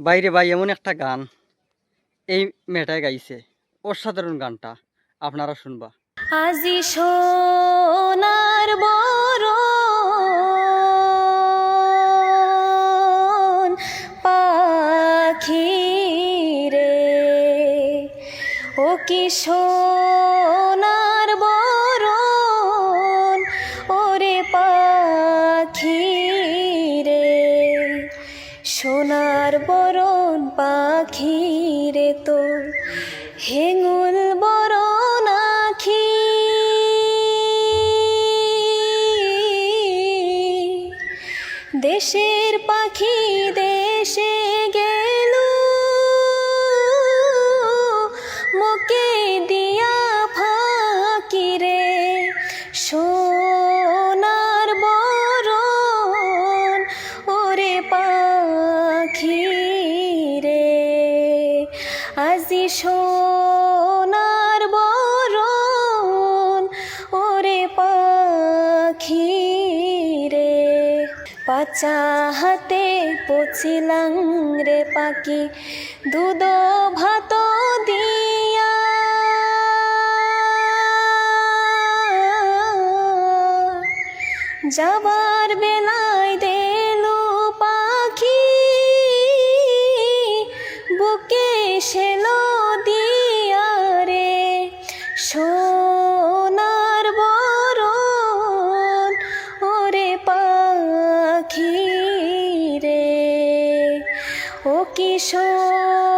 বাইরে ভাই, এমন একটা গান। এই মেয়েটাই গাইছে। অসাধারণ গানটা। আপনারা শুনবা। আজি সোনার বরণ পাখি রে ও কি সোনার সোনার বরণ পাখি রে তোর হেঙুল বরণ আখি। দেশের পাখি দেশে সোনার বরণ, ওরে পাখি রে। পাচা হাতে পচিলাং রে পাখি, দুধ ভাত দিয়া। যাবার বেলায় দেলু পাখি, বুকে সেলো お化粧